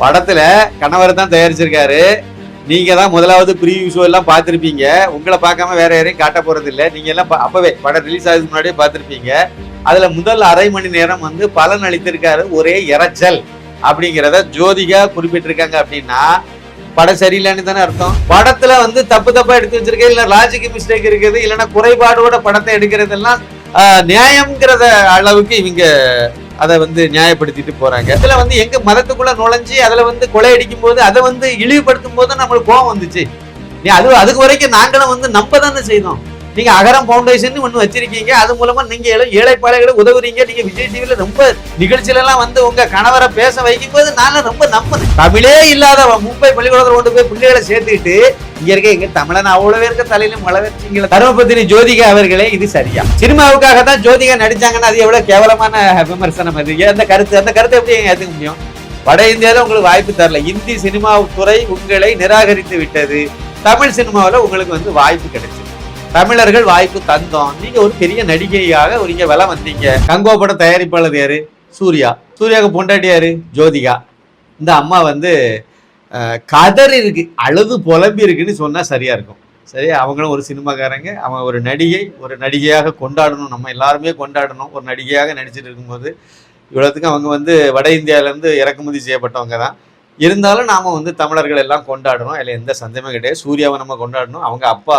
படத்துல கணவர் தான் தயாரிச்சிருக்காரு. நீங்க தான் முதலாவது ப்ரீவியூ ஷோ எல்லாம் பார்த்துருப்பீங்க. உங்களை பார்க்காம வேற யாரையும் காட்ட போறது இல்லை. நீங்க எல்லாம் ப- அப்பவே படம் ரிலீஸ் ஆகுதுக்கு முன்னாடியே பார்த்துருப்பீங்க. அதுல முதல் அரை மணி நேரம் வந்து பலன் அளித்திருக்காரு ஒரே இறைச்சல் அப்படிங்கிறத ஜோதிகா குறிப்பிட்டிருக்காங்க அப்படின்னா படம் சரியில்லைன்னு தானே அர்த்தம். படத்துல வந்து தப்பு தப்பா எடுத்து வச்சிருக்கேன் இல்ல லாஜிக் மிஸ்டேக் இருக்குது இல்லைன்னா குறைபாடோட படத்தை எடுக்கிறதெல்லாம் நியாயம்ங்கிறத அளவுக்கு இவங்க அதை வந்து நியாயப்படுத்திட்டு போறாங்க. இதுல வந்து எங்க மதத்துக்குள்ள நுழைஞ்சு அதுல வந்து கொலை அடிக்கும் போது அதை வந்து இழிவுபடுத்தும் போது நம்மளுக்கு கோவம் வந்துச்சு. நீ அது அதுக்கு வரைக்கும் நாங்களும் வந்து நம்ப தானே செய்தோம். நீங்க அகரம் பவுண்டேஷன் ஒண்ணு வச்சிருக்கீங்க. அது மூலமா நீங்க ஏழை ஏழைப்பாளைகளுக்கு உதவுறீங்க. நீங்க விஜய் டிவில ரொம்ப நிகழ்ச்சியில எல்லாம் வந்து உங்க கணவரை பேச வைக்கும் போது நான் ரொம்ப நம்பினேன். தமிழே இல்லாத மும்பை பள்ளிக்கூடத்தில் கொண்டு போய் பிள்ளைகளை சேர்த்துக்கிட்டு இங்க இருக்க எங்க தமிழன் அவ்வளவு இருக்க தலையிலும் மழை தர்மபத்தினி ஜோதிகா அவர்களே இது சரியா. சினிமாவுக்காக தான் ஜோதிகா நடிச்சாங்கன்னா அது எவ்வளவு கேவலமான விமர்சனம் அது? ஏன் அந்த கருத்து அந்த கருத்தை எப்படி ஏத்துக்க முடியும்? வட இந்தியாவில் உங்களுக்கு வாய்ப்பு தரல. இந்தி சினிமா துறை உங்களை நிராகரித்து விட்டது. தமிழ் சினிமாவில் உங்களுக்கு வந்து வாய்ப்பு கிடைச்சது தமிழர்கள் வாய்ப்பு தந்தோம். நீங்க ஒரு பெரிய நடிகையாக ஒரு இங்க வலம் வந்தீங்க. கங்கோ படம் தயாரிப்பாளர் யாரு? சூர்யா. சூர்யாவுக்கு பொண்டாட்டி யாரு? ஜோதிகா. இந்த அம்மா வந்து கதர் கதறி இருக்கு. அழுது புலம்பி இருக்குன்னு சொன்னா சரியா இருக்கும். சரி அவங்களும் ஒரு சினிமாக்காரங்க. அவங்க ஒரு நடிகை ஒரு நடிகையாக கொண்டாடணும். நம்ம எல்லாருமே கொண்டாடணும். ஒரு நடிகையாக நடிச்சிட்டு இருக்கும்போது இவ்வளோத்துக்கும் அவங்க வந்து வட இந்தியாவிலேருந்து இறக்குமதி செய்யப்பட்டவங்க தான். இருந்தாலும் நாம் வந்து தமிழர்கள் எல்லாம் கொண்டாடணும். அதில் எந்த சந்தேகமும் கிடையாது. சூர்யாவை நம்ம கொண்டாடணும். அவங்க அப்பா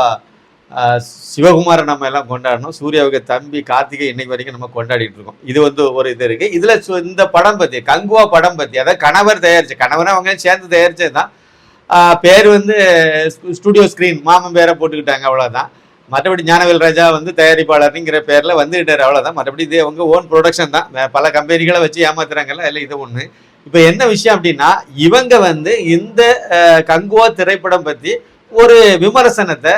சிவகுமாரை நம்ம எல்லாம் கொண்டாடணும். சூர்யாவுக்கு தம்பி கார்த்திகை இன்னைக்கு வரைக்கும் நம்ம கொண்டாடிட்டு இருக்கோம். இது வந்து ஒரு இது இருக்கு. இதுல சு- இந்த படம் பத்தி கங்குவா படம் பத்தி அதாவது கணவர் தயாரிச்சு கணவரை அவங்க சேர்ந்து தயாரிச்சது தான். பேர் வந்து ஸ்டுடியோ ஸ்க்ரீன் மாமன் பேரை போட்டுக்கிட்டாங்க அவ்வளவுதான். மற்றபடி ஞானவேல் ராஜா வந்து தயாரிப்பாளர்ங்கிற பேர்ல வந்துகிட்டாரு அவ்வளவுதான். மற்றபடி இது அவங்க ஓன் ப்ரொடக்ஷன் தான். பல கம்பெனிகளை வச்சு ஏமாத்துறாங்கல்ல இல்லை இது ஒண்ணு. இப்போ என்ன விஷயம் அப்படின்னா இவங்க வந்து இந்த கங்குவா திரைப்படம் பத்தி ஒரு விமர்சனத்தை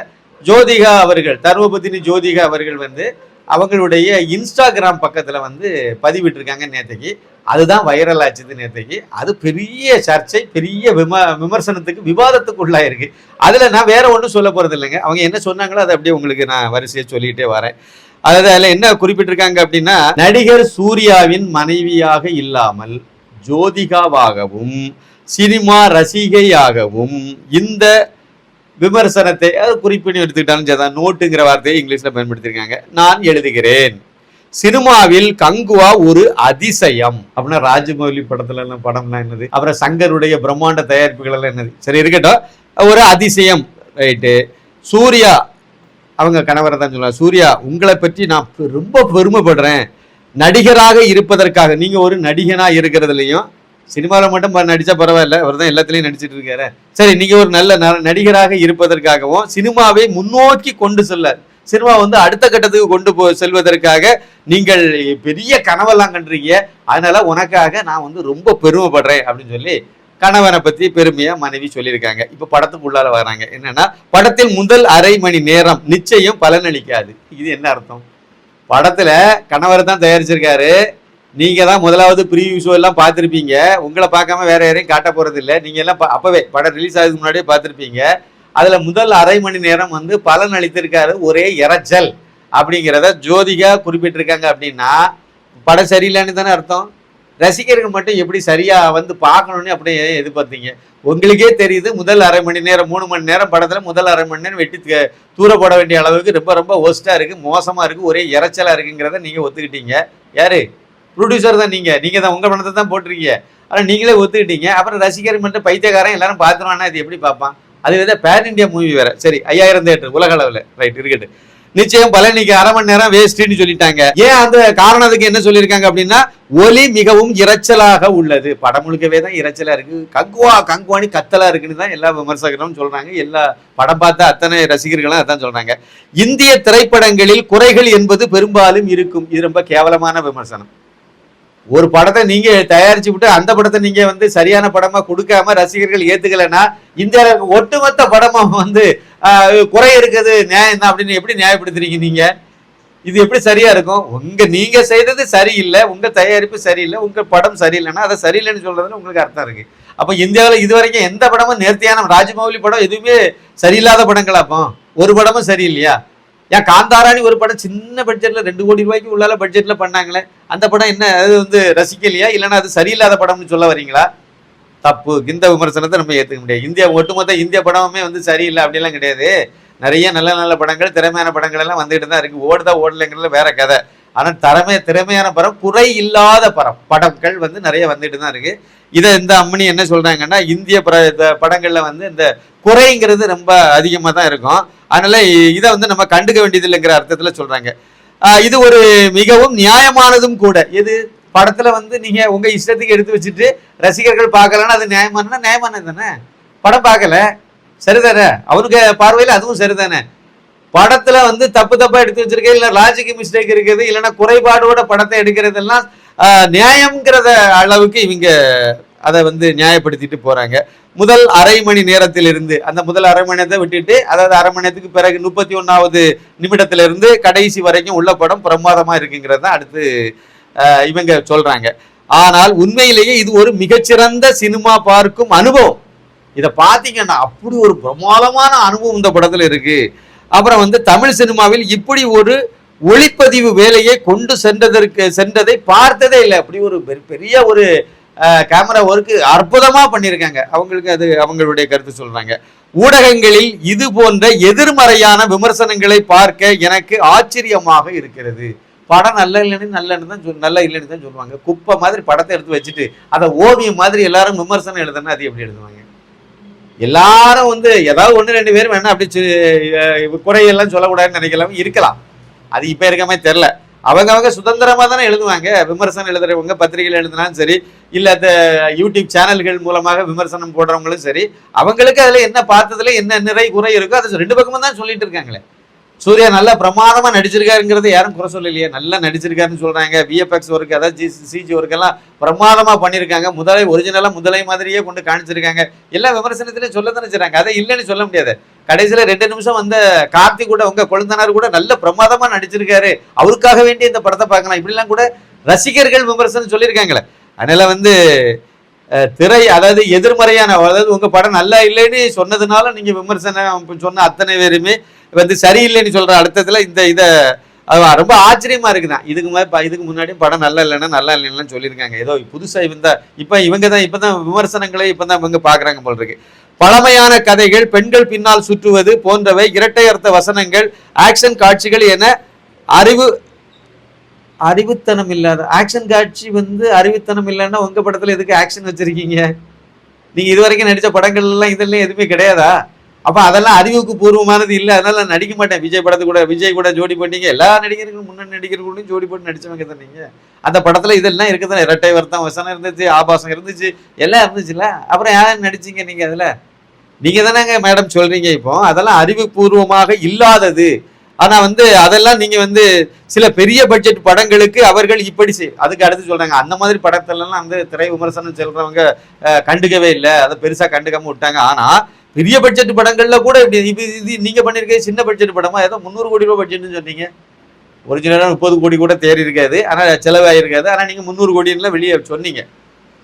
ஜோதிகா அவர்கள் தர்மபத்தினி ஜோதிகா அவர்கள் வந்து அவங்களுடைய இன்ஸ்டாகிராம் பக்கத்தில் வந்து பதிவிட்டிருக்காங்க நேத்தைக்கு. அதுதான் வைரல் ஆச்சுது நேத்தைக்கு. அது பெரிய சர்ச்சை பெரிய விம விமர்சனத்துக்கு விவாதத்துக்கு உள்ளாயிருக்கு. அதில் நான் வேற ஒன்றும் சொல்ல போகிறது இல்லைங்க. அவங்க என்ன சொன்னாங்களோ அதை அப்படியே உங்களுக்கு நான் வரிசையை சொல்லிகிட்டே வரேன். அதாவது அதில் என்ன குறிப்பிட்டிருக்காங்க அப்படின்னா நடிகர் சூர்யாவின் மனைவியாக இல்லாமல் ஜோதிகாவாகவும் சினிமா ரசிகையாகவும் இந்த விமர்சனத்தை அது குறிப்பிட்டு எடுத்துக்கிட்டாலும் நோட்டுங்கிற வார்த்தையை இங்கிலீஷ்ல பயன்படுத்தியிருக்காங்க. நான் எழுதுகிறேன். சினிமாவில் கங்குவா ஒரு அதிசயம். அப்படின்னா ராஜமௌலி படத்துல எல்லாம் படம்லாம் என்னது? அப்புறம் சங்கருடைய பிரம்மாண்ட தயாரிப்புகள் எல்லாம் என்னது? சரி இருக்கட்டும். ஒரு அதிசயம். ரைட்டு சூர்யா அவங்க கணவரை தான் சொல்லுவாங்க சூர்யா உங்களை பற்றி நான் ரொம்ப பெருமைப்படுறேன். நடிகராக இருப்பதற்காக நீங்க ஒரு நடிகனா இருக்கிறதுலையும் சினிமாவில் மட்டும் ப- நடிச்சா பரவாயில்ல. அவர் தான் எல்லாத்துலயும் நடிச்சிட்டு இருக்காரு. சரி நீங்க ஒரு நல்ல ந- நடிகராக இருப்பதற்காகவும் சினிமாவை முன்னோக்கி கொண்டு செல்ல சினிமா வந்து அடுத்த கட்டத்துக்கு கொண்டு போ செல்வதற்காக நீங்கள் பெரிய கனவெல்லாம் கண்டுறீங்க அதனால உனக்காக நான் வந்து ரொம்ப பெருமைப்படுறேன் அப்படின்னு சொல்லி கணவனை பத்தி பெருமையா மனைவி சொல்லியிருக்காங்க. இப்ப படத்துக்குள்ளால வராங்க. என்னன்னா படத்தில் முதல் அரை மணி நேரம் நிச்சயம் பலனளிக்காது. இது என்ன அர்த்தம்? படத்துல கணவர் தான் தயாரிச்சிருக்காரு. நீங்க தான் முதலாவது ப்ரீவியூ ஷோ எல்லாம் பார்த்துருப்பீங்க. உங்களை பார்க்காம வேற யாரையும் காட்ட போறது இல்லை நீங்க எல்லாம் ப- அப்பவே படம் ரிலீஸ் ஆகுதுக்கு முன்னாடியே பார்த்துருப்பீங்க. அதுல முதல் அரை மணி நேரம் வந்து பலன் அளித்திருக்காரு ஒரே இரைச்சல் அப்படிங்கிறத ஜோதிகா குறிப்பிட்டிருக்காங்க அப்படின்னா படம் சரியில்லைன்னு தானே அர்த்தம்? ரசிகர்கள் மட்டும் எப்படி சரியா வந்து பார்க்கணும்னு அப்படியே எதிர்பார்த்தீங்க? உங்களுக்கே தெரியுது முதல் அரை மணி நேரம் மூணு மணி நேரம் படத்துல முதல் அரை மணி நேரம் வெட்டி தூரப்பட தூர போட வேண்டிய அளவுக்கு ரொம்ப ரொம்ப ஒஸ்டா இருக்கு மோசமா இருக்கு ஒரே இறைச்சலா இருக்குங்கிறத நீங்க ஒத்துக்கிட்டீங்க. யாரு? ப்ரொடியூசர் தான் நீங்க. நீங்கள் தான் உங்க பணத்தை தான் போட்டிருக்கீங்க. ஆனால் நீங்களே ஒத்துக்கிட்டீங்க. அப்புறம் ரசிகர் மட்டும் பைத்தியக்காரன் எல்லாரும் பார்த்துருவானா? இது எப்படி பார்ப்பான்? அது வித பேன் இந்தியா மூவி வேற. சரி ஐயாயிரம் தேட்டர் உலக அளவில். ரைட் இருக்கட்டு நிச்சயம் பழனிக்கு அரை மணி நேரம் வேஸ்ட்னு சொல்லிட்டாங்க. ஏன் அந்த காரணத்துக்கு என்ன சொல்லியிருக்காங்க அப்படின்னா ஒலி மிகவும் இரைச்சலாக உள்ளது. படம் முழுக்கவே தான் இரைச்சலா இருக்கு. கங்குவா கங்குவானி கத்தலா இருக்குன்னு தான் எல்லா விமர்சகரும் சொல்றாங்க. எல்லா படம் பார்த்த அத்தனை ரசிகர்களும் அதான் சொல்றாங்க. இந்திய திரைப்படங்களில் குறைகள் என்பது பெரும்பாலும் இருக்கும். இது ரொம்ப கேவலமான விமர்சனம். ஒரு படத்தை நீங்க தயாரிச்சு விட்டு அந்த படத்தை நீங்க வந்து சரியான படமா கொடுக்காம ரசிகர்கள் ஏத்துக்கலைன்னா இந்த ஒட்டுமொத்த படமா வந்து குறை இருக்குது நியாயம் தான் அப்படின்னு எப்படி நியாயப்படுத்துறீங்க நீங்க? இது எப்படி சரியா இருக்கும்? உங்க நீங்க செய்தது சரியில்லை உங்க தயாரிப்பு சரியில்லை உங்க படம் சரியில்லைன்னா அதை சரியில்லைன்னு சொல்றதுல உங்களுக்கு அர்த்தம் இருக்கு. அப்ப இந்தியாவில் இது வரைக்கும் எந்த படமும் நேர்த்தியான ராஜமௌலி படம் எதுவுமே சரியில்லாத படங்களா அப்போ? ஒரு படமும் சரியில்லையா? ஏன் காந்தாராணி ஒரு படம் சின்ன பட்ஜெட்ல ரெண்டு கோடி ரூபாய்க்கு உள்ளால பட்ஜெட்ல பண்ணாங்களே? அந்த படம் என்ன அது வந்து ரசிக்கலையா? இல்லைன்னா அது சரியில்லாத படம்னு சொல்ல வரீங்களா? தப்பு. இந்த விமர்சனத்தை நம்ம ஏற்றுக்க முடியாது. இந்தியா ஒட்டுமொத்த இந்திய படமுமே வந்து சரியில்லை அப்படிலாம் கிடையாது. நிறைய நல்ல நல்ல படங்கள் திறமையான படங்கள் எல்லாம் வந்துகிட்டு தான் இருக்கு. ஓடுதா ஓடலைங்கிறதுல வேற கதை. ஆனால் திறமை திறமையான படம் குறை இல்லாத படம். படங்கள் வந்து நிறைய வந்துட்டு தான் இருக்கு. இதை இந்த அம்மனி என்ன சொல்றாங்கன்னா இந்திய பட இந்த படங்கள்ல வந்து இந்த குறைங்கிறது ரொம்ப அதிகமாக தான் இருக்கும். அதனால இதை வந்து நம்ம கண்டுக்க வேண்டியது இல்லைங்கிற சொல்கிறாங்க சொல்றாங்க இது ஒரு மிகவும் நியாயமானதும் கூட. இது படத்துல வந்து நீங்க உங்க இஷ்டத்துக்கு எடுத்து வச்சுட்டு ரசிகர்கள் பார்க்கலன்னா அது நியாயமானா நியாயமானது தானே? படம் பார்க்கல. சரிதானே? அவனுக்கு பார்வையில் அதுவும் சரிதானே? படத்துல வந்து தப்பு தப்பா எடுத்து வச்சிருக்கேன் இல்ல லாஜிக் மிஸ்டேக் இருக்குது இல்லைன்னா குறைபாடோட படத்தை எடுக்கிறதெல்லாம் நியாயம்ங்கிறத அளவுக்கு இவங்க அதை வந்து நியாயப்படுத்திட்டு போறாங்க. முதல் அரை மணி நேரத்திலிருந்து அந்த முதல் அரை மணி நேரத்தை விட்டுட்டு அதாவது அரை மணி நேரத்துக்கு பிறகு முப்பத்தி ஒன்னாவது நிமிடத்திலிருந்து கடைசி வரைக்கும் உள்ள படம் பிரமாதமா இருக்குங்கிறது தான் அடுத்து இவங்க சொல்றாங்க. ஆனால் உண்மையிலேயே இது ஒரு மிகச்சிறந்த சினிமா பார்க்கும் அனுபவம். இதை பார்த்தீங்கன்னா அப்படி ஒரு பிரமாதமான அனுபவம் இந்த படத்துல இருக்கு. அப்புறம் வந்து தமிழ் சினிமாவில் இப்படி ஒரு ஒளிப்பதிவு வேலையை கொண்டு சென்றதற்கு சென்றதை பார்த்ததே இல்லை. அப்படி ஒரு பெரிய- பெரிய ஒரு கேமரா ஒர்க்கு அற்புதமாக பண்ணியிருக்காங்க. அவங்களுக்கு அது அவங்களுடைய கருத்து சொல்கிறாங்க ஊடகங்களில் இது போன்ற எதிர்மறையான விமர்சனங்களை பார்க்க எனக்கு ஆச்சரியமாக இருக்கிறது. படம் நல்ல இல்லைன்னு நல்லன்னு தான் சொல் நல்ல இல்லைன்னு தான் சொல்லுவாங்க. குப்பை மாதிரி படத்தை எடுத்து வச்சுட்டு அதை ஓவியம் மாதிரி எல்லாரும் விமர்சனம் எழுதுனா அது எப்படி எழுதுவாங்க? எல்லாரும் வந்து ஏதாவது ஒன்று ரெண்டு பேரும் வேணா அப்படி குறையெல்லாம் சொல்லக்கூடாதுன்னு நினைக்கலாம் இருக்கலாம். அது இப்போ இருக்க மாதிரி தெரில அவங்க அவங்க சுதந்திரமா தானே எழுதுவாங்க. விமர்சனம் எழுதுறவங்க பத்திரிகைகள் எழுதினாலும் சரி இல்லை அந்த யூடியூப் சேனல்கள் மூலமாக விமர்சனம் போடுறவங்களும் சரி அவங்களுக்கு அதில் என்ன பார்த்ததுல என்ன நிறை குறை இருக்கோ அதை ரெண்டு பக்கமும் தான் சொல்லிட்டு இருக்காங்களே. சூர்யா நல்லா பிரமாதமா நடிச்சிருக்காருங்கிறது யாரும் குறை சொல்லலையே. நல்லா நடிச்சிருக்காருன்னு சொல்றாங்க. விஎஃப்எக்ஸ் ஒர்க் அதாவது ஜி சிஜி ஒர்க் எல்லாம் பிரமாதமா பண்ணியிருக்காங்க முதலை ஒரிஜினலா முதலை மாதிரியே கொண்டு காணிச்சிருக்காங்க. எல்லா விமர்சனத்திலையும் சொல்ல தானே அதை இல்லைன்னு சொல்ல முடியாது. கடைசியில ரெண்டு நிமிஷம் வந்த கார்த்திக் கூட உங்க கொழுந்தனார் கூட நல்ல பிரமாதமா நடிச்சிருக்காரு. அவருக்காக வேண்டி இந்த படத்தை பார்க்கலாம். இப்படிலாம் கூட ரசிகர்கள் விமர்சனம் சொல்லியிருக்காங்களே. அதனால வந்து திரை அதாவது எதிர்மறையான அதாவது உங்க படம் நல்லா இல்லைன்னு சொன்னதுனால நீங்க விமர்சனம் சொன்ன அத்தனை பேருமே வந்து சரியில்லைன்னு சொல்ற அடுத்ததுல இந்த இதை அது ரொம்ப ஆச்சரியமா இருக்குதான் இதுக்கு மாதிரி இதுக்கு முன்னாடியும் படம் நல்லா இல்லைன்னா நல்லா இல்லைன்னு சொல்லியிருக்காங்க. ஏதோ புதுசா இவங்க இப்ப இவங்க தான் இப்பதான் விமர்சனங்களை இப்பதான் இவங்க பாக்குறாங்க போல் இருக்கு. பழமையான கதைகள் பெண்கள் பின்னால் சுற்றுவது போன்றவை இரட்டை அர்த்த வசனங்கள் ஆக்ஷன் காட்சிகள் என அறிவு அறிவுத்தனம் இல்லாத ஆக்ஷன் காட்சி வந்து அறிவுத்தனம் இல்லைன்னா உங்க படத்துல எதுக்கு ஆக்ஷன் வச்சிருக்கீங்க? நீங்க இது வரைக்கும் நடிச்ச படங்கள் எல்லாம் இதெல்லாம் எதுவுமே கிடையாதா? அப்போ அதெல்லாம் அறிவுக்கு பூர்வமானது இல்லை. அதனால நான் நடிக்க மாட்டேன். விஜய் படத்து கூட விஜய் கூட ஜோடி போட்டீங்க. எல்லா நடிகர்களும் முன்னணி நடிகர்களும் ஜோடி போட்டு நடிச்சவங்க தான் அந்த படத்தில் இதெல்லாம் இருக்குது இரட்டை வருத்தம் வசனம் இருந்துச்சு ஆபாசம் இருந்துச்சு எல்லாம் இருந்துச்சுல்ல. அப்புறம் யாரும் நடிச்சீங்க நீங்கள் அதில்? நீங்கள் தானேங்க மேடம் சொல்கிறீங்க இப்போ. அதெல்லாம் அறிவுபூர்வமாக இல்லாதது. ஆனால் வந்து அதெல்லாம் நீங்கள் வந்து சில பெரிய பட்ஜெட் படங்களுக்கு அவர்கள் இப்படி செய் அதுக்கு அடுத்து சொல்கிறாங்க அந்த மாதிரி படத்துலலாம் வந்து திரை விமர்சனம் செல்கிறவங்க கண்டுக்கவே இல்லை. அதை பெருசாக கண்டுக்காமல் விட்டாங்க. ஆனால் பெரிய பட்ஜெட் படங்கள்ல கூட இப்படி இது இது நீங்க பண்ணிருக்க சின்ன பட்ஜெட் படமா? ஏதோ முந்நூறு கோடி ரூபாய் பட்ஜெட்னு சொன்னீங்க. ஒரிஜினலாக முப்பது கோடி கூட தேறி இருக்காது. ஆனால் செலவாயிருக்காது. ஆனால் நீங்கள் முந்நூறு கோடின்லாம் வெளியே சொன்னீங்க.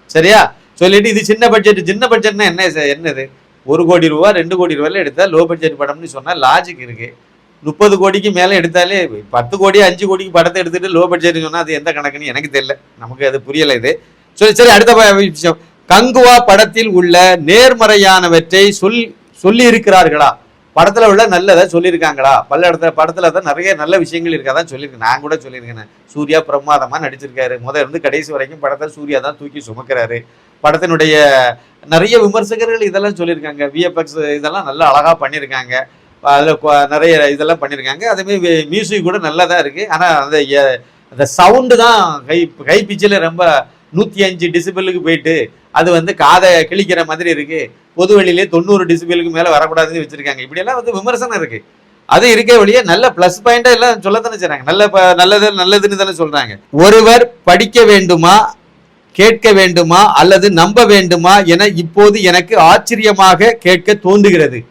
சரியா? சொல்லிட்டு இது சின்ன பட்ஜெட் சின்ன பட்ஜெட்னா என்ன சார்? என்னது? ஒரு கோடி ரூபா ரெண்டு கோடி ரூபாயில எடுத்தால் லோ பட்ஜெட் படம்னு சொன்னால் லாஜிக் இருக்கு. முப்பது கோடிக்கு மேலே எடுத்தாலே பத்து கோடி அஞ்சு கோடிக்கு படத்தை எடுத்துட்டு லோ பட்ஜெட்னு சொன்னால் அது எந்த கணக்குன்னு எனக்கு தெரியல. நமக்கு அது புரியலை இது. சரி சரி அடுத்த ப- விஷயம். கங்குவா படத்தில் உள்ள நேர்மறையானவற்றை சொல் சொல்லி இருக்கிறார்களா படத்தில் உள்ள நல்லதை சொல்லியிருக்காங்களா பல இடத்துல படத்தில் தான் நிறைய நல்ல விஷயங்கள் இருக்காதான் சொல்லியிருக்கேன் நான் கூட சொல்லியிருக்கேன் சூர்யா பிரமாதமாக நடிச்சிருக்காரு முதல் இருந்து கடைசி வரைக்கும் படத்தை சூர்யா தான் தூக்கி சுமக்கிறாரு படத்தினுடைய நிறைய விமர்சகர்கள் இதெல்லாம் சொல்லியிருக்காங்க விஎஃப்எக்ஸ் இதெல்லாம் நல்லா அழகாக பண்ணியிருக்காங்க அதில் நிறைய இதெல்லாம் பண்ணியிருக்காங்க அதேமாதிரி மியூசிக் கூட நல்லா தான் இருக்குது ஆனால் அந்த அந்த சவுண்டு தான் கை கை பிச்சில் ரொம்ப நூற்றி அஞ்சு டிசிபிளுக்கு போயிட்டு அது வந்து காதை கிழிக்கிற மாதிரி இருக்கு. பொது வெளியிலே தொண்ணூறு டிசிபிளுக்கு மேலே வரக்கூடாதுன்னு வச்சிருக்காங்க. இப்படியெல்லாம் வந்து விமர்சனம் இருக்கு. அது இருக்க வழியே நல்ல ப்ளஸ் பாயிண்டா எல்லாம் சொல்லத்தானே செய்றாங்க. நல்ல ப- நல்லது நல்லதுன்னு தானே சொல்றாங்க. ஒருவர் படிக்க வேண்டுமா கேட்க வேண்டுமா அல்லது நம்ப வேண்டுமா என இப்போது எனக்கு ஆச்சரியமாக கேட்க தோன்றுகிறது.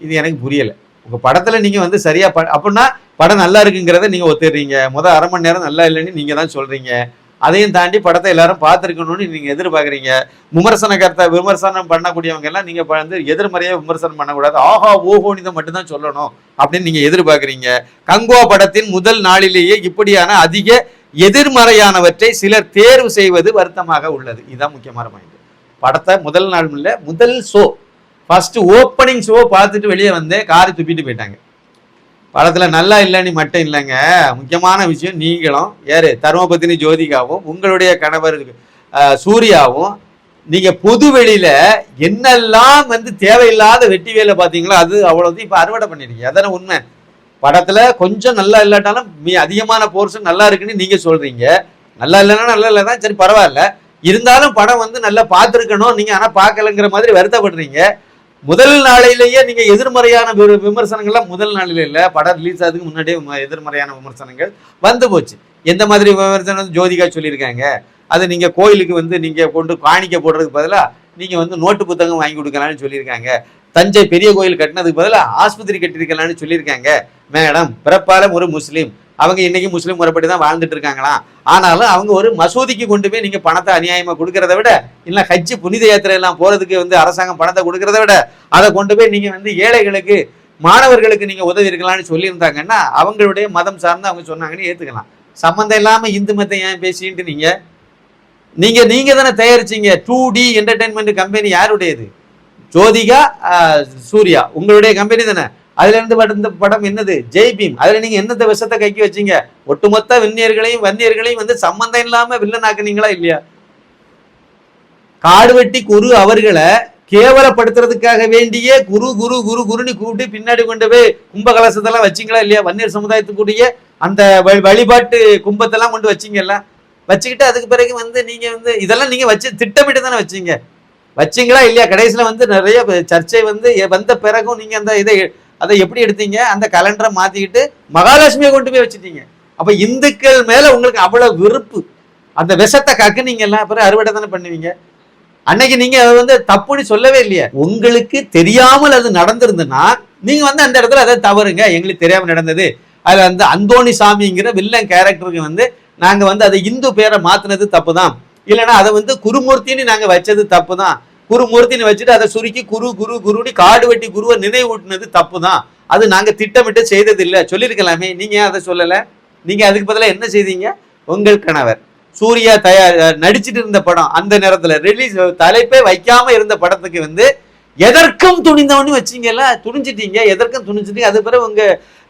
இது எனக்கு புரியல. உங்க படத்துல நீங்க வந்து சரியா ப- அப்படின்னா படம் நல்லா இருக்குங்கிறத நீங்க ஒத்துறீங்க முத அரை மணி நேரம் நல்லா இல்லைன்னு நீங்க தான் சொல்றீங்க. அதையும் தாண்டி படத்தை எல்லாரும் பார்த்துருக்கணும்னு நீங்க எதிர்பார்க்குறீங்க. விமர்சன கருத்தை விமர்சனம் பண்ணக்கூடியவங்க எல்லாம் நீங்க வந்து எதிர்மறையாக விமர்சனம் பண்ணக்கூடாது. ஆஹா ஓஹோன்னு இதை மட்டும்தான் சொல்லணும் அப்படின்னு நீங்க எதிர்பார்க்குறீங்க. கங்கோ படத்தின் முதல் நாளிலேயே இப்படியான அதிக எதிர்மறையானவற்றை சிலர் தேர்வு செய்வது வருத்தமாக உள்ளது. இதுதான் முக்கியமான பாயிண்ட் படத்தை முதல் நாள் இல்லை முதல் ஷோ ஃபர்ஸ்ட் ஓப்பனிங் ஷோ பார்த்துட்டு வெளியே வந்து காரி துப்பிட்டு போயிட்டாங்க. படத்துல நல்லா இல்லைன்னு மட்டும் இல்லைங்க. முக்கியமான விஷயம் நீங்களும் யாரு? தர்மபத்தினி ஜோதிகாவும் உங்களுடைய கணவர் சூர்யாவும் நீங்க பொது வெளியில என்னெல்லாம் வந்து தேவையில்லாத வெட்டி வேலை பாத்தீங்களோ அது அவ்வளவு இப்ப அறுவடை பண்ணிருக்கீங்க. அதான உண்மை. படத்துல கொஞ்சம் நல்லா இல்லாட்டாலும் மீ அதிகமான போர்ஷன் நல்லா இருக்குன்னு நீங்க சொல்றீங்க. நல்லா இல்லைன்னா நல்லா இல்லை தான் சரி பரவாயில்ல. இருந்தாலும் படம் வந்து நல்லா பார்த்துருக்கணும் நீங்க ஆனா பார்க்கலங்கிற மாதிரி வருத்தப்படுறீங்க. முதல் நாளிலேயே நீங்க எதிர்மறையான வி- விமர்சனங்கள்லாம் முதல் நாளில இல்ல. படம் ரிலீஸ் ஆகிறதுக்கு முன்னாடியே ம- எதிர்மறையான விமர்சனங்கள் வந்து போச்சு. எந்த மாதிரி விமர்சனம் ஜோதிகா சொல்லியிருக்காங்க? அது நீங்க கோயிலுக்கு வந்து நீங்க கொண்டு காணிக்க போடுறதுக்கு பதிலாக நீங்க வந்து நோட்டு புத்தகம் வாங்கி கொடுக்கலாம்னு சொல்லியிருக்காங்க. தஞ்சை பெரிய கோயில் கட்டினதுக்கு பதிலாக ஆஸ்பத்திரி கட்டியிருக்கலாம்னு சொல்லியிருக்காங்க. மேடம் பிறப்பால ஒரு முஸ்லீம். அவங்க இன்னைக்கு முஸ்லீம் முறைப்படி தான் வாழ்ந்துட்டு இருக்காங்களாம் ஆனாலும் அவங்க ஒரு மசூதிக்கு கொண்டு போய் நீங்க பணத்தை அநியாயமா கொடுக்கறத விட இல்லை ஹஜ்ஜு புனித யாத்திரை எல்லாம் போறதுக்கு வந்து அரசாங்கம் பணத்தை கொடுக்கறத விட அதை கொண்டு போய் நீங்க வந்து ஏழைகளுக்கு மாணவர்களுக்கு நீங்க உதவி இருக்கலாம்னு சொல்லியிருந்தாங்கன்னா அவங்களுடைய மதம் சார்ந்து அவங்க சொன்னாங்கன்னு ஏத்துக்கலாம். சம்மந்தம் இல்லாம இந்து மதத்தை ஏன் பேசிட்டு நீங்க நீங்க நீங்க தானே தயாரிச்சீங்க. டூ டி என்டர்டைன்மெண்ட் கம்பெனி யாருடையது? ஜோதிகா சூர்யா. உங்களுடைய கம்பெனி தானே. அதுல இருந்து வந்த படம் என்னது? ஜெய் பீம் அதுல நீங்க என்னத்த விஷத்தை கைக்கு வச்சீங்க? ஒட்டுமொத்த விண்ணியர்களையும் வன்னியர்களையும் வந்து சம்பந்தம் இல்லாம வில்லனாக்குனீங்களா இல்லையா? காடு வெட்டி குரு அவர்களை கேவலப்படுத்துறதுக்காக வேண்டிய குரு குரு குரு குருன்னு கூப்பிட்டு பின்னாடி கொண்டு போய் கும்பகலசத்தெல்லாம் வச்சிங்களா வச்சீங்களா இல்லையா? வன்னியர் சமுதாயத்துக்குரிய அந்த வழி- வழிபாட்டு கும்பத்தெல்லாம் கொண்டு வச்சிங்கல்ல வச்சுக்கிட்டு அதுக்கு பிறகு வந்து நீங்க வந்து இதெல்லாம் நீங்க வச்சு திட்டமிட்டு தானே வச்சீங்க? வச்சீங்களா இல்லையா? கடைசியில வந்து நிறைய சர்ச்சை வந்து எ- வந்த பிறகும் நீங்க அந்த இதை அதை எப்படி எடுத்தீங்க? அந்த கலண்டரை மாத்திக்கிட்டு மகாலட்சுமியை கொண்டு போய் வச்சுட்டீங்க. அப்ப இந்துக்கள் மேல உங்களுக்கு அவ்வளவு வெறுப்பு. அந்த விஷத்தை கக்குனீங்கல்ல அப்புறம் அறுவடை தானே பண்ணுவீங்க? அன்னைக்கு நீங்க அதை வந்து தப்புன்னு சொல்லவே இல்லையே. உங்களுக்கு தெரியாமல் அது நடந்திருந்துன்னா நீங்க வந்து அந்த இடத்துல அதை தவறுங்க. எங்களுக்கு தெரியாம நடந்தது. அதுல வந்து அந்தோணி சாமிங்கிற வில்லன் கேரக்டருக்கு வந்து நாங்க வந்து அதை இந்து பேரை மாத்தினது தப்பு தான் இல்லைன்னா அதை வந்து குருமூர்த்தின்னு நாங்க வச்சது தப்பு தான் குருமூர்த்தின்னு வச்சுட்டு அதை சுருக்கி குரு குரு குருன்னு காடு வெட்டி குருவை நினைவூட்டினது தப்பு தான் அது நாங்கள் திட்டமிட்டு செய்தது சொல்லியிருக்கலாமே. நீங்கள் ஏன் அதை சொல்லலை? நீங்கள் அதுக்கு பதிலாக என்ன செய்தீங்க? உங்கள் கணவர். சூர்யா தயார் நடிச்சிட்டு இருந்த படம் அந்த நேரத்தில் ரிலீஸ் தலைப்பே வைக்காம இருந்த படத்துக்கு வந்து எதற்கும் துணிந்தவன்னு வச்சிங்கல்ல? துணிஞ்சிட்டீங்க. எதற்கும் துணிஞ்சிட்டீங்க? அது பிறகு உங்க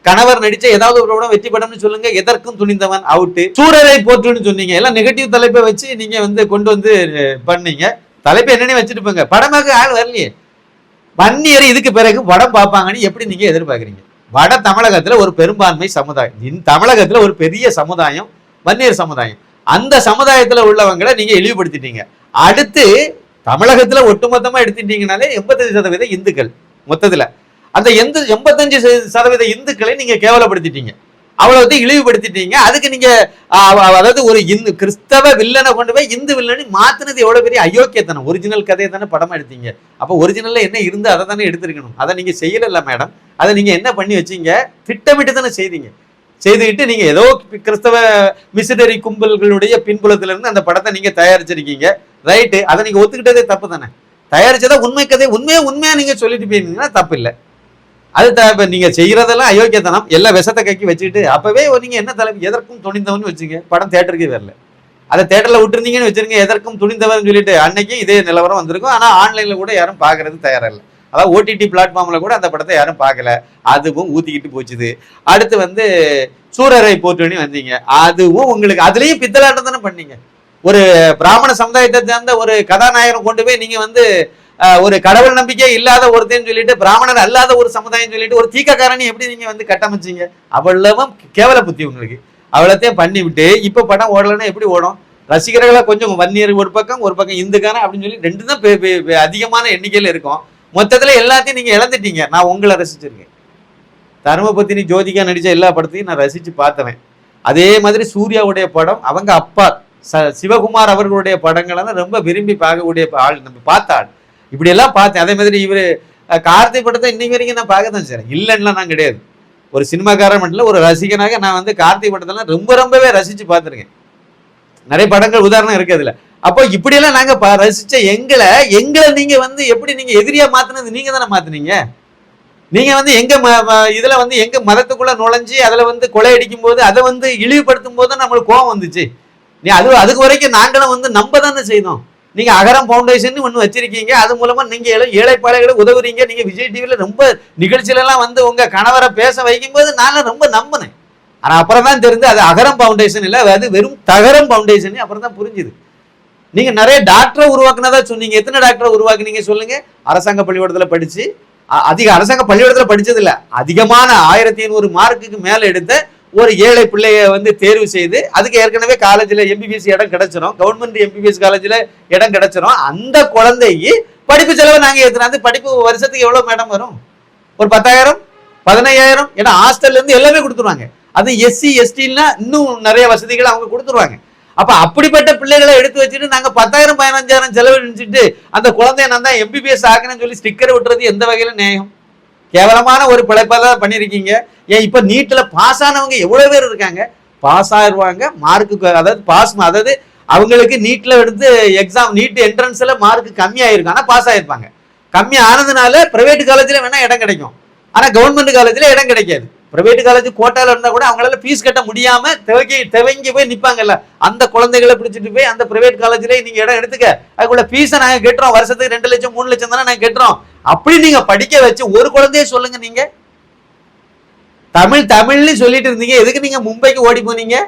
கணவர் நடிச்ச ஏதாவது ஒரு படம் வெற்றி படம்னு சொல்லுங்க. எதற்கும் துணிந்தவன் அவுட்டு சூரரை போற்றுன்னு சொன்னீங்க. எல்லாம் நெகட்டிவ் தலைப்பை வச்சு நீங்க வந்து கொண்டு வந்து பண்ணீங்க. தலைப்பை என்னன்னு வச்சுட்டு போங்க. படமாக ஆள் வரலையே. வன்னியர் இதுக்கு பிறகு படம் பார்ப்பாங்கன்னு எப்படி நீங்க எதிர்பார்க்குறீங்க? வட தமிழகத்தில் ஒரு பெரும்பான்மை சமுதாயம். இந்த தமிழகத்தில் ஒரு பெரிய சமுதாயம் வன்னியர் சமுதாயம். அந்த சமுதாயத்தில் உள்ளவங்களை நீங்கள் இழிவுபடுத்திட்டீங்க. அடுத்து தமிழகத்தில் ஒட்டுமொத்தமாக எடுத்துட்டீங்கனாலே எண்பத்தஞ்சு சதவீத இந்துக்கள் மொத்தத்தில். அந்த எந்த எண்பத்தஞ்சு சதவீத இந்துக்களை நீங்கள் கேவலப்படுத்திட்டீங்க. அவ்வளவு இழிவுபடுத்திட்டீங்க. அதுக்கு நீங்க அதாவது ஒரு இந்து கிறிஸ்தவ வில்லனை கொண்டு போய் இந்து வில்லனை மாத்தினது எவ்வளவு பெரிய அயோக்கியத்தனம். ஒரிஜினல் கதையை தானே படமா எடுத்தீங்க. அப்ப ஒரிஜினல்ல என்ன இருந்து அதை தானே எடுத்திருக்கணும். அதை நீங்க செய்யல மேடம் அதை நீங்க என்ன பண்ணி வச்சீங்க? திட்டமிட்டு தானே செய்தீங்க. செய்துக்கிட்டு நீங்க ஏதோ கிறிஸ்தவ மிஷினரி கும்பல்களுடைய பின்புலத்துல இருந்து அந்த படத்தை நீங்க தயாரிச்சிருக்கீங்க. ரைட்டு அதை நீங்க ஒத்துக்கிட்டதே தப்பு தானே. தயாரிச்சதா உண்மை கதை உண்மையா உண்மையா நீங்க சொல்லிட்டு போயிருந்தீங்கன்னா தப்பு இல்லை. அது த- நீங்கள் செய்கிறதெல்லாம் அயோக்கியத்தனம். எல்லா விஷத்தை கக்கி வச்சுக்கிட்டு அப்போவே நீங்கள் என்ன தலைமை எதற்கும் துணிந்தவன்னு வச்சுங்க. படம் தேட்டருக்கு வரல. அதை தேட்டரில் விட்டுருந்தீங்கன்னு வச்சிருங்க. எதற்கும் துணிந்தவன் சொல்லிட்டு அன்னைக்கு இதே நிலவரம் வந்திருக்கும். ஆனால் ஆன்லைனில் கூட யாரும் பார்க்கறது தயாராக இல்லை அதாவது ஓடிடி பிளாட்ஃபார்மில் கூட அந்த படத்தை யாரும் பார்க்கல. அதுவும் ஊற்றிக்கிட்டு போச்சுது. அடுத்து வந்து சூரரை போட்டுன்னு வந்தீங்க. அதுவும் உங்களுக்கு அதுலேயும் பித்தலாட்டம் தானே பண்ணீங்க. ஒரு பிராமண சமுதாயத்தை சேர்ந்த ஒரு கதாநாயகன் கொண்டு போய் நீங்கள் வந்து ஒரு கடவுள் நம்பிக்கை இல்லாத ஒருத்தன் சொல்லிட்டு பிராமணர் அல்லாத ஒரு சமுதாயம் சொல்லிட்டு ஒரு தீக்கக்காரனை எப்படி நீங்க வந்து கட்டமைச்சீங்க? அவ்வளவும் கேவல புத்தி உங்களுக்கு. அவ்வளோத்தையும் பண்ணி விட்டு இப்ப படம் ஓடலைன்னா எப்படி ஓடும்? ரசிகர்களை கொஞ்சம் வன்னியர் ஒரு பக்கம் ஒரு பக்கம் இந்துக்கான அப்படின்னு சொல்லி ரெண்டு தான் அதிகமான எண்ணிக்கையில இருக்கும். மொத்தத்துல எல்லாத்தையும் நீங்க இழந்துட்டீங்க. நான் உங்களை ரசிச்சிருக்கேன். தர்மபத்தினி ஜோதிகா நடிச்ச எல்லா படத்தையும் நான் ரசிச்சு பார்த்தவன். அதே மாதிரி சூர்யாவுடைய படம் அவங்க அப்பா ச- சிவகுமார் அவர்களுடைய படங்களெல்லாம் ரொம்ப விரும்பி பார்க்கக்கூடிய ஆள் நம்ம பார்த்த ஆள். இப்படி எல்லாம் பார்த்தேன். அதே மாதிரி இவர் கார்த்தி படத்தை இன்னைக்கு வரைக்கும் நான் பார்க்க தான் செய்கிறேன் இல்லைன்னா நான் கிடையாது. ஒரு சினிமாக்காரன் மட்டும் இல்லை ஒரு ரசிகனாக நான் வந்து கார்த்திக் படத்தெல்லாம் ரொம்ப ரொம்பவே ரசித்து பார்த்துருக்கேன். நிறைய படங்கள் உதாரணம் இருக்குது அதில். அப்போ இப்படியெல்லாம் நாங்கள் ப- ரசித்த எங்களை எங்களை நீங்கள் வந்து எப்படி நீங்கள் எதிரியாக மாற்றினது நீங்கள் தானே மாற்றினீங்க நீங்கள் வந்து எங்கள் ம- வந்து எங்கள் மதத்துக்குள்ளே நுழைஞ்சி அதில் வந்து கொள்ளையடிக்கும் போது அதை வந்து இழிவுபடுத்தும் போது தான் நம்மளுக்கு கோவம் வந்துச்சு. நீ அது அதுக்கு வரைக்கும் நாங்களும் வந்து நம்ப தானே செய்தோம். நீங்க அகரம் ஃபவுண்டேஷன் ஒன்று வச்சிருக்கீங்க. அது மூலமா நீங்க ஏழை ஏழைப்பாளைகளை உதவுறீங்க. நீங்க விஜய் டிவில ரொம்ப நிகழ்ச்சியில எல்லாம் வந்து உங்க கணவரை பேச வைக்கும்போது நான் ரொம்ப நம்பினேன். ஆனா அப்புறம் தான் தெரிஞ்சு அது அகரம் ஃபவுண்டேஷன் இல்ல அது வெறும் தகரம் ஃபவுண்டேஷன் அப்புறம் தான் புரிஞ்சுது. நீங்க நிறைய டாக்டரை உருவாக்குனதா சொன்னீங்க. எத்தனை டாக்டரை உருவாக்குனீங்க சொல்லுங்க. அரசாங்க பள்ளிக்கூடத்துல படிச்சு அதிக அரசாங்க பள்ளிக்கூடத்துல படிச்சது இல்ல அதிகமான ஆயிரத்தி ஐநூறு மார்க்குக்கு மேல எடுத்த ஒரு ஏழை பிள்ளைய வந்து தேர்வு செய்து அதுக்கு ஏற்கனவே காலேஜில் எம்பிபிஎஸ் இடம் கிடைச்சிரும். கவர்மெண்ட் எம்பிபிஎஸ் காலேஜில் இடம் கிடைச்சிரும். அந்த குழந்தைக்கு படிப்பு செலவை நாங்கள் ஏத்துறோம். அந்த படிப்பு வருஷத்துக்கு எவ்வளோ மேடம் வரும்? ஒரு பத்தாயிரம்? பதினையாயிரம்? ஏன்னா ஹாஸ்டல்லேருந்து எல்லாமே கொடுத்துருவாங்க. அது எஸ்சி எஸ்டின்னா இன்னும் நிறைய வசதிகளை அவங்க கொடுத்துருவாங்க. அப்போ அப்படிப்பட்ட பிள்ளைகளை எடுத்து வச்சுட்டு நாங்கள் பத்தாயிரம் பதினஞ்சாயிரம் செலவழிச்சுட்டு அந்த குழந்தைய நான் தான் எம்பிபிஎஸ் ஆகணும்னு சொல்லி ஸ்டிக்கர் விட்டுறது எந்த வகையில் நியாயம். கேவலமான ஒரு பிழைப்பா தான் பண்ணியிருக்கீங்க. ஏன் இப்போ நீட்டில் பாஸ் ஆனவங்க எவ்வளோ பேர் இருக்காங்க? பாஸ் ஆயிடுவாங்க மார்க்கு அதாவது பாஸ் அதாவது அவங்களுக்கு நீட்டில் எடுத்து எக்ஸாம் நீட் என்ட்ரன்ஸில் மார்க் கம்மியாயிருக்கும் ஆனால் பாஸ் ஆகிருப்பாங்க கம்மி ஆனதுனால ப்ரைவேட் காலேஜில் வேணால் இடம் கிடைக்கும். ஆனால் கவர்மெண்ட் காலேஜில் இடம் கிடைக்காது. பிரைவேட் காலேஜ் கோட்டால இருந்தா கூட அவங்களால ஃபீஸ் கட்ட முடியாம துவக்கி துவங்கி போய் நிப்பாங்கல்ல. அந்த குழந்தைகளை பிடிச்சிட்டு போய் அந்த பிரைவேட் காலேஜ்ல நீங்க இடம் எடுத்துக்க. அதுக்குள்ள ஃபீஸை நாங்க கட்டுறோம். வருஷத்துக்கு ரெண்டு லட்சம் மூணு லட்சம் தானே நாங்க கட்டுறோம். அப்படி நீங்க படிக்க வச்சு ஒரு குழந்தைய சொல்லுங்க நீங்க. தமிழ் தமிழ்னு சொல்லிட்டு இருந்தீங்க. எதுக்கு நீங்க மும்பைக்கு ஓடி போனீங்க?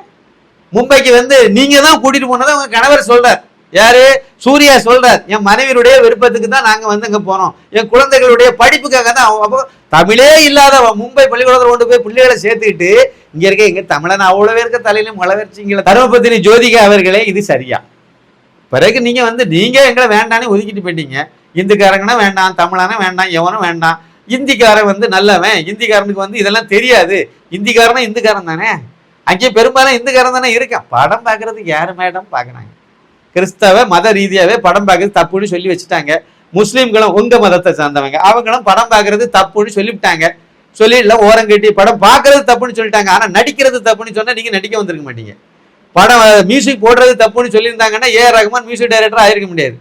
மும்பைக்கு வந்து நீங்க தான் கூட்டிட்டு போனதை உங்க கணவர் சொல்றார். யாரு? சூர்யா சொல்றார். என் மனைவியுடைய விருப்பத்துக்கு தான் நாங்க வந்து இங்க போனோம். என் குழந்தைகளுடைய படிப்புக்காக தான் அவங்க அப்போ தமிழே இல்லாத மும்பை பள்ளிக்கூடத்தில் கொண்டு போய் பிள்ளைகளை சேர்த்துக்கிட்டு இங்க இருக்க எங்க தமிழன் அவ்வளவு இருக்க தலையிலும் மலவர்ச்சிங்கள தர்மபத்தினி ஜோதிகா அவர்களே இது சரியா? பிறகு நீங்க வந்து நீங்க எங்களை வேண்டான்னு ஒதுக்கிட்டு போயிட்டீங்க. இந்துக்காரங்கன்னா வேண்டாம் தமிழானா வேண்டாம் எவனும் வேண்டாம். இந்திக்காரன் வந்து நல்லவன் இந்திக்காரனுக்கு வந்து இதெல்லாம் தெரியாது. இந்திக்காரனா இந்துக்காரன் தானே? அங்கே பெரும்பாலும் இந்துக்காரன் தானே இருக்கான். படம் பார்க்கறதுக்கு யாரு மேடம் பார்க்கறாங்க? கிறிஸ்தவ மத ரீதியாவே படம் பார்க்கறது தப்புன்னு சொல்லி வச்சுட்டாங்க. முஸ்லீம்களும் உங்க மதத்தை சார்ந்தவங்க. அவங்களும் படம் பார்க்கறது தப்புன்னு சொல்லிவிட்டாங்க. சொல்லிடல ஓரங்கட்டி படம் பார்க்கறது தப்புன்னு சொல்லிட்டாங்க. ஆனா நடிக்கிறது தப்புன்னு சொன்னா நீங்க நடிக்க வந்திருக்க மாட்டீங்க. படம் மியூசிக் போடுறது தப்புன்னு சொல்லியிருந்தாங்கன்னா ஏ. ரஹ்மான் மியூசிக் டைரக்டர் ஆயிருக்க முடியாது.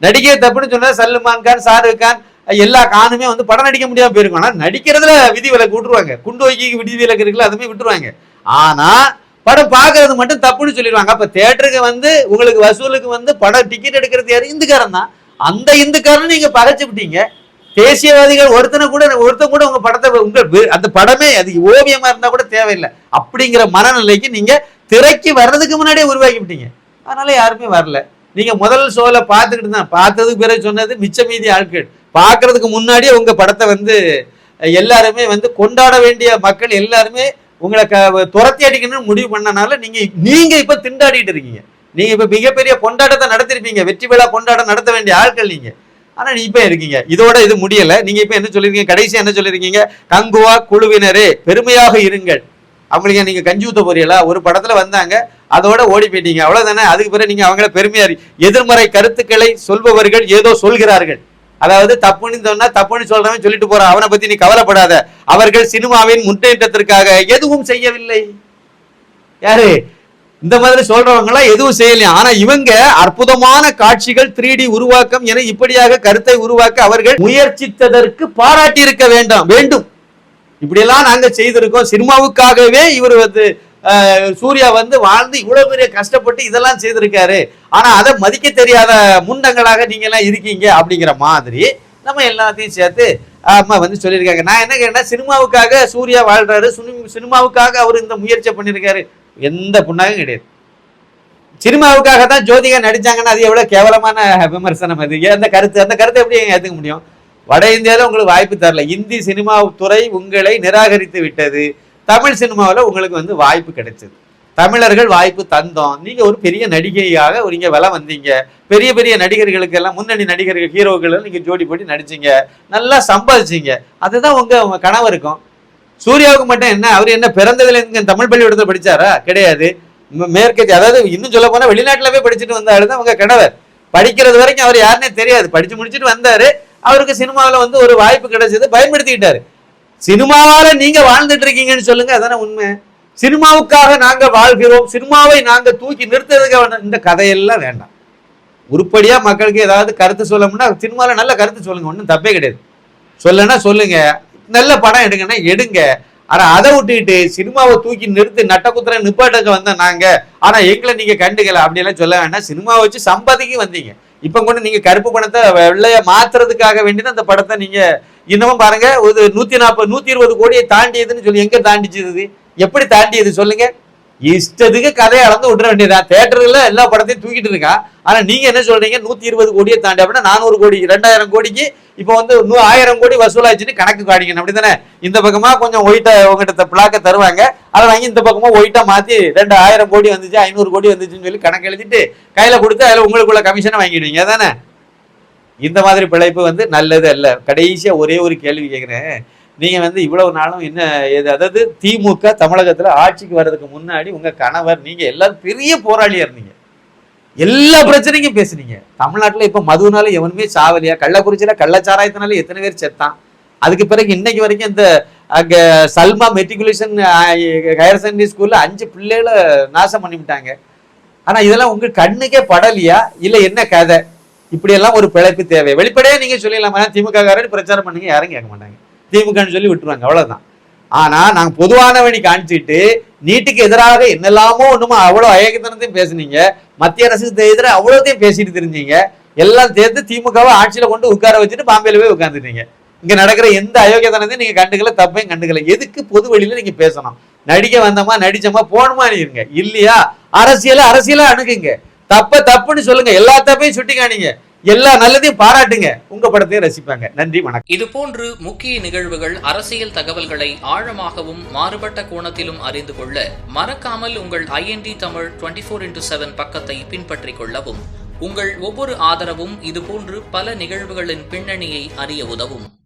நடிக்க தப்புன்னு சொன்னால் சல்மான் கான் ஷாருக் கான் எல்லா கானுமே வந்து படம் நடிக்க முடியாமல் போயிருக்கும். ஆனால் நடிக்கிறதுல விதி விலக்கு விட்டுருவாங்க. குண்டு வைக்கி விதி விலக்கு இருக்குல்ல அதுமே விட்டுருவாங்க. ஆனால் படம் பார்க்கறது மட்டும் தப்புன்னு சொல்லிடுவாங்க. அப்போ தேட்டருக்கு வந்து உங்களுக்கு வசூலுக்கு வந்து படம் டிக்கெட் எடுக்கிறது யார்? இந்துக்காரன் தான். அந்த இந்துக்காரன் நீங்க பகைச்சு விட்டீங்க. தேசியவாதிகள் ஒருத்தனை கூட ஒருத்தன் கூட உங்க படத்தை உங்க அந்த படமே அது ஓவியமா இருந்தா கூட தேவையில்லை. அப்படிங்கிற மனநிலைக்கு நீங்க திரைக்கு வர்றதுக்கு முன்னாடியே உருவாக்கி விட்டீங்க. அதனால யாருமே வரல. நீங்க முதல் ஷோல பார்த்துக்கிட்டு தான் பார்த்ததுக்கு பிறகு சொன்னது மிச்ச மீதி ஆட்கள். பார்க்கறதுக்கு முன்னாடியே உங்க படத்தை வந்து எல்லாருமே வந்து கொண்டாட வேண்டிய மக்கள் எல்லாருமே உங்களை க துரத்தி அடிக்கணும்னு முடிவு பண்ணனால நீங்க நீங்க இப்ப திண்டாடிட்டு இருக்கீங்க. நீங்க இப்ப மிகப்பெரிய கொண்டாட்டத்தை நடத்திருப்பீங்க. வெற்றி விழா கொண்டாட்டம் நடத்த வேண்டிய ஆட்கள் நீங்க. ஆனா நீ இப்ப இருக்கீங்க. இதோட இது முடியல. நீங்க இப்ப என்ன சொல்லிருக்கீங்க? கடைசி என்ன சொல்லிருக்கீங்க? கங்குவா குழுவினரே பெருமையாக இருங்கள். அவங்களுக்கு நீங்க கஞ்சி ஊத்த போறீங்களா? ஒரு படத்துல வந்தாங்க. அதோட ஓடி போயிட்டீங்க. அவ்வளவுதானே? அதுக்கு பிறகு நீங்க அவங்கள பெருமையாக எதிர்மறை கருத்துக்களை சொல்பவர்கள் ஏதோ சொல்கிறார்கள். அதாவது தப்புன்னு சொன்னா தப்புன்னு சொல்றவன் சொல்லிட்டு போறான் அவனை பத்தி நீ கவலைப்படாத. அவர்கள் சினிமாவின் முன்னேற்றத்திற்காக எதுவும் செய்யவில்லை. யாரு? இந்த மாதிரி சொல்றவங்க எல்லாம் எதுவும் செய்யலையா? ஆனா இவங்க அற்புதமான காட்சிகள் த்ரீ டி உருவாக்கம் என இப்படியாக கருத்தை உருவாக்க அவர்கள் முயற்சித்ததற்கு பாராட்டி இருக்க வேண்டாம் வேண்டும். இப்படியெல்லாம் நாங்க செய்திருக்கோம். சினிமாவுக்காகவே இவர் வந்து சூர்யா வந்து வாழ்ந்து இவ்வளவு பெரிய கஷ்டப்பட்டு இதெல்லாம் செய்திருக்காரு. ஆனா அதை மதிக்க தெரியாத முண்டங்களாக நீங்க எல்லாம் இருக்கீங்க அப்படிங்கிற மாதிரி நம்ம எல்லாத்தையும் சேர்த்து அம்மா வந்து சொல்லியிருக்காங்க. நான் என்ன கேட்டேன்னா சினிமாவுக்காக சூர்யா வாழ்றாரு. சினிமாவுக்காக அவர் இந்த முயற்சியை பண்ணியிருக்காரு. எந்த புண்ணாகும் கிடையாது. சினிமாவுக்காக தான் ஜோதிகா நடிச்சாங்கன்னா அது எவ்வளோ கேவலமான விமர்சனம் அது. ஏன் அந்த கருத்து அந்த கருத்தை எப்படி ஏற்றுக்க முடியும்? வட இந்தியாவில் உங்களுக்கு வாய்ப்பு தரல. இந்தி சினிமா துறை உங்களை நிராகரித்து விட்டது. தமிழ் சினிமாவில் உங்களுக்கு வந்து வாய்ப்பு கிடைச்சது. தமிழர்கள் வாய்ப்பு தந்தோம். நீங்கள் ஒரு பெரிய நடிகையாக ஒரு இங்க வில வந்தீங்க. பெரிய பெரிய நடிகர்களுக்கு எல்லாம் முன்னணி நடிகர்கள் ஹீரோக்கள் நீங்கள் ஜோடி போட்டு நடிச்சிங்க. நல்லா சம்பாதிச்சீங்க. அதுதான் உங்கள் கனவு இருக்கும். சூர்யாவுக்கு மட்டும் என்ன? அவர் என்ன பிறந்ததுல இருந்து தமிழ் பள்ளிக்கூடத்தில் படிச்சாரா? கிடையாது. ம- அதாவது இன்னும் சொல்ல போனா வெளிநாட்டுல போய் படிச்சுட்டு வந்த தான் உங்க கணவர். படிக்கிறது வரைக்கும் அவர் யாருன்னே தெரியாது. படிச்சு முடிச்சுட்டு வந்தாரு. அவருக்கு சினிமாவில் வந்து ஒரு வாய்ப்பு கிடைச்சது. பயன்படுத்திக்கிட்டாரு. சினிமாவால நீங்க வாழ்ந்துட்டு இருக்கீங்கன்னு சொல்லுங்க. அதானே உண்மை. சினிமாவுக்காக நாங்க வாழ்கிறோம். சினிமாவை நாங்க தூக்கி நிறுத்துறதுக்காக இந்த கதையெல்லாம் வேண்டாம். உருப்படியா மக்களுக்கு ஏதாவது கருத்து சொல்லணும்னா சினிமாவில் நல்ல கருத்து சொல்லுங்க. ஒன்றும் தப்பே கிடையாது. சொல்லனா சொல்லுங்க. நல்ல படம் எடுங்கன்னா எடுங்க. ஆனா அதை விட்டுக்கிட்டு சினிமாவை தூக்கி நிறுத்தி நட்டக்குத்துற நிப்பாட்டுக்கு வந்த நாங்க. ஆனா எங்களை நீங்க கண்டுக்கல. அப்படிலாம் சொல்ல வேண்டாம். சினிமாவை வச்சு சம்பாதிக்க வந்தீங்க. இப்ப கூட நீங்க கருப்பு பணத்தை வெள்ளைய மாத்துறதுக்காக வேண்டிதான் அந்த படத்தை நீங்க இன்னமும் பாருங்க. ஒரு நூத்தி நாற்பது நூத்தி இருபது கோடியை தாண்டியதுன்னு சொல்லி எங்க தாண்டிச்சது எப்படி தாண்டியது? சொல்லுங்க. இஷ்டத்துக்கு கதையை அளந்து விட்டுற வேண்டியதா தேட்டர்ல எல்லா படத்தையும் தூக்கிட்டு இருக்கான் ஆனா நீங்க என்ன சொல்றீங்க? நூத்தி இருபது கோடியை தாண்டி அப்படின்னா நானூறு கோடி ரெண்டாயிரம் கோடிக்கு இப்போ வந்து நூ- ஆயிரம் கோடி வசூலாச்சுன்னு கணக்கு காணிக்கணும் அப்படிதானே இந்த பக்கமா கொஞ்சம் ஒயிட்டா உங்ககிட்ட பிளாக்க தருவாங்க. அதை வாங்கி இந்த பக்கமா ஒயிட்டா மாத்தி ரெண்டு ஆயிரம் கோடி வந்துச்சு ஐநூறு கோடி வந்துச்சுன்னு சொல்லி கணக்கு எழுதிட்டு கையில கொடுத்து அதுல உங்களுக்குள்ள கமிஷனை வாங்கிடுவீங்க. அதானே? இந்த மாதிரி பிழைப்பு வந்து நல்லது அல்ல. கடைசியா ஒரே ஒரு கேள்வி கேட்குறேன் நீங்கள் வந்து இவ்வளவு நாளும் என்ன எது அதாவது திமுக தமிழகத்தில் ஆட்சிக்கு வர்றதுக்கு முன்னாடி உங்கள் கணவர் நீங்கள் எல்லாரும் பெரிய போராளியாக இருந்தீங்க. எல்லா பிரச்சனைக்கும் பேசுனீங்க. தமிழ்நாட்டில் இப்போ மதுனால எவனுமே சாவலியா? கள்ளக்குறிச்சியில் கள்ளச்சாராயத்தினால எத்தனை பேர் செத்தான்? அதுக்கு பிறகு இன்னைக்கு வரைக்கும் இந்த அங்கே சல்மா மெட்ரிகுலேஷன் ஹையர் செகண்டரி ஸ்கூலில் அஞ்சு பிள்ளைகளை நாசம் பண்ணிவிட்டாங்க. ஆனால் இதெல்லாம் உங்கள் கண்ணுக்கே படலையா? இல்லை என்ன கதை? இப்படியெல்லாம் ஒரு பிழைப்பு தேவை. வெளிப்படையாக நீங்கள் சொல்லிடலாமா? திமுக காரன் பிரச்சாரம் பண்ணுங்க யாரும் கேட்க மாட்டாங்க. திமுகன்னு சொல்லி விட்டுருவாங்க அவ்வளவுதான். ஆனா நாங்க பொதுவானவனை காமிச்சிட்டு நீட்டுக்கு எதிராக என்னெல்லாமோ ஒண்ணுமோ அவ்வளவு அயக்கத்தனத்தையும் பேசுனீங்க. மத்திய அரசுக்கு எதிராக அவ்வளோத்தையும் பேசிட்டு தெரிஞ்சீங்க. எல்லாம் சேர்த்து திமுகவை ஆட்சியில கொண்டு உட்கார வச்சுட்டு பாம்பேல போய் உட்காந்துட்டீங்க இங்க நடக்கிற எந்த அயோக்கியத்தனத்தையும் நீங்க கண்டுக்கல தப்பையும் கண்டுக்கல. எதுக்கு பொது வெளியில நீங்க பேசணும்? நடிக்க வந்தோமா நடிச்சோமா போகணுமா இருங்க இல்லையா? அரசியல அரசியலா அணுகுங்க. தப்ப தப்புன்னு சொல்லுங்க. எல்லா தப்பையும் சுட்டி காணிங்க எல்லா நல்லதையும் பாராட்டுங்க. உங்க படத்தையும் ரசிப்பாங்க. நன்றி வணக்கம். இதுபோன்று முக்கிய நிகழ்வுகள் அரசியல் தகவல்களை ஆழமாகவும் மாறுபட்ட கோணத்திலும் அறிந்து கொள்ள மறக்காமல் உங்கள் IND Tamil twenty four into seven பக்கத்தை பின்பற்றிக் கொள்ளவும். உங்கள் ஒவ்வொரு ஆதரவும் இதுபோன்று பல நிகழ்வுகளின் பின்னணியை அறிய உதவும்.